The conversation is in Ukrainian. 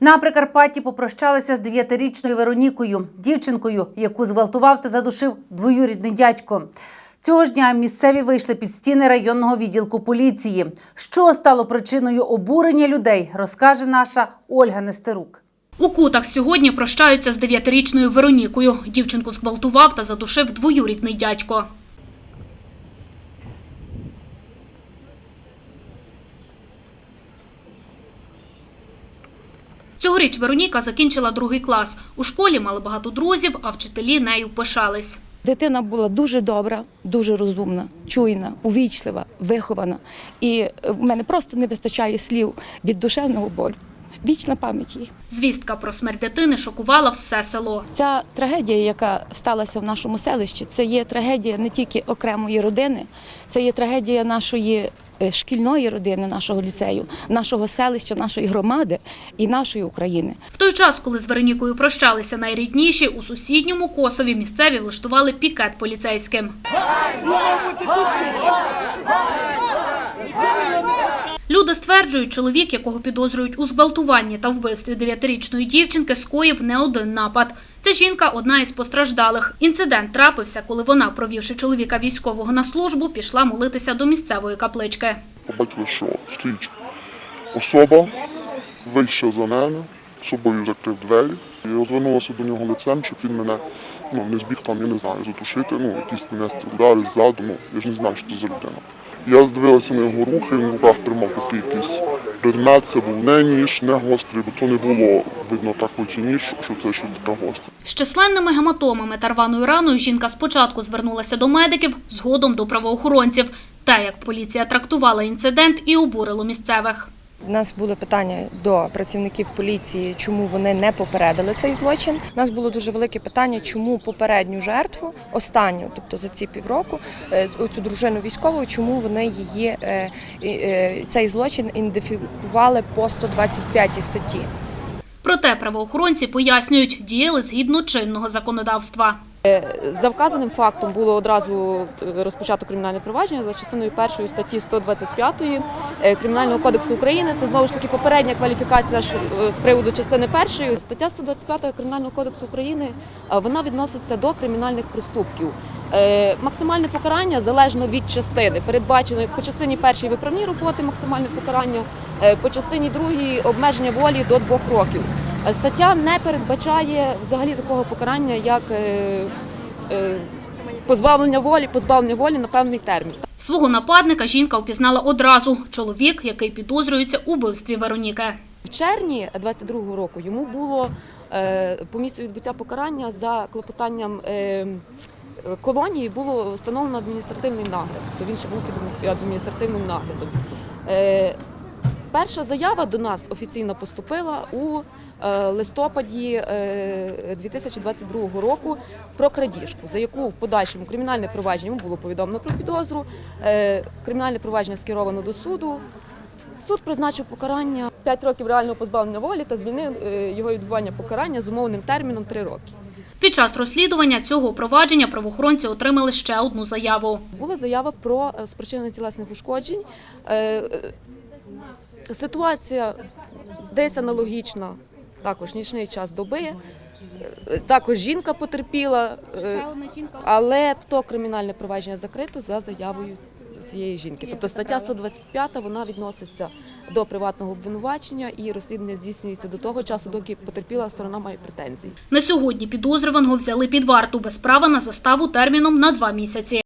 На Прикарпатті попрощалися з дев'ятирічною Веронікою, дівчинкою, яку зґвалтував та задушив двоюрідний дядько. Цього ж дня місцеві вийшли під стіни районного відділку поліції. Що стало причиною обурення людей, розкаже наша Ольга Нестерук. У кутах сьогодні прощаються з дев'ятирічною Веронікою. Дівчинку зґвалтував та задушив двоюрідний дядько. Цьогоріч Вероніка закінчила другий клас. У школі мали багато друзів, а вчителі нею пишались. Дитина була дуже добра, дуже розумна, чуйна, увічлива, вихована. І е, в мене просто не вистачає слів від душевного болю. Вічна пам'ять їй. Звістка про смерть дитини шокувала все село. Ця трагедія, яка сталася в нашому селищі, це є трагедія не тільки окремої родини, це є трагедія нашої шкільної родини, нашого ліцею, нашого селища, нашої громади і нашої України. В той час, коли з Веронікою прощалися найрідніші, у сусідньому Косові місцеві влаштували пікет поліцейським. Люди стверджують, чоловік, якого підозрюють у зґвалтуванні та вбивстві дев'ятирічної дівчинки, скоїв не один напад. Ця жінка одна із постраждалих. Інцидент трапився, коли вона, провівши чоловіка військового на службу, пішла молитися до місцевої каплички. побачили, що стоїть особа вища за мене, собою закрив двері. І розвернулася до нього лицем, щоб він мене ну, не збіг там, я не знаю, затушити, ну, якісь нанести удари ззаду, ну, я ж не знаю, що це за людина. Я дивилася на його рухи, він в руках тримав такий якийсь предмет, це був не ніж, не гострий, бо то не було видно так очі ніж, що це щось таке гостре. З численними гематомами та рваною раною жінка спочатку звернулася до медиків, згодом до правоохоронців. Те, як поліція трактувала інцидент, і обурило місцевих. У нас було питання до працівників поліції, чому вони не попередили цей злочин. У нас було дуже велике питання, чому попередню жертву, останню, тобто за ці півроку, е, цю дружину військову, чому вони її е, е, цей злочин ідентифікували по 125 статті. Проте правоохоронці пояснюють, діяли згідно чинного законодавства. За вказаним фактом було одразу е, розпочато кримінальне провадження за частиною першої статті 125 е, Кримінального кодексу України. Це знову ж таки попередня кваліфікація е, з приводу частини першої. Стаття 125 Кримінального кодексу України е, вона відноситься до кримінальних проступків. Е, Максимальне покарання залежно від частини. Передбачено по частині першої виправні роботи максимальне покарання, е, по частині другій обмеження волі до двох років. Е, Стаття не передбачає взагалі такого покарання, як е, е, позбавлення волі, позбавлення волі на певний термін. Свого нападника жінка впізнала одразу. Чоловік, який підозрюється у вбивстві Вероніки. В червні 22-го року йому було по місцю відбуття покарання за клопотанням колонії було встановлено адміністративний нагляд. Тобто він ще був під адміністративним наглядом. Е, перша заява до нас офіційно поступила у е, листопаді е, 2022 року про крадіжку, за яку в подальшому кримінальне провадження було повідомлено про підозру. Е, Кримінальне провадження скеровано до суду. Суд призначив покарання 5 років реального позбавлення волі та звільнив е, його відбування покарання з умовним терміном 3 роки. Під час розслідування цього провадження правоохоронці отримали ще одну заяву. Була заява про е, спричинення тілесних ушкоджень. Ситуація десь аналогічна, також нічний час доби. Також жінка потерпіла, е, але то кримінальне провадження закрито за заявою цієї жінки. Тобто стаття 125 вона відноситься до приватного обвинувачення і розслідування здійснюється до того часу, доки потерпіла сторона має претензії. На сьогодні підозрюваного взяли під варту без права на заставу терміном на два місяці.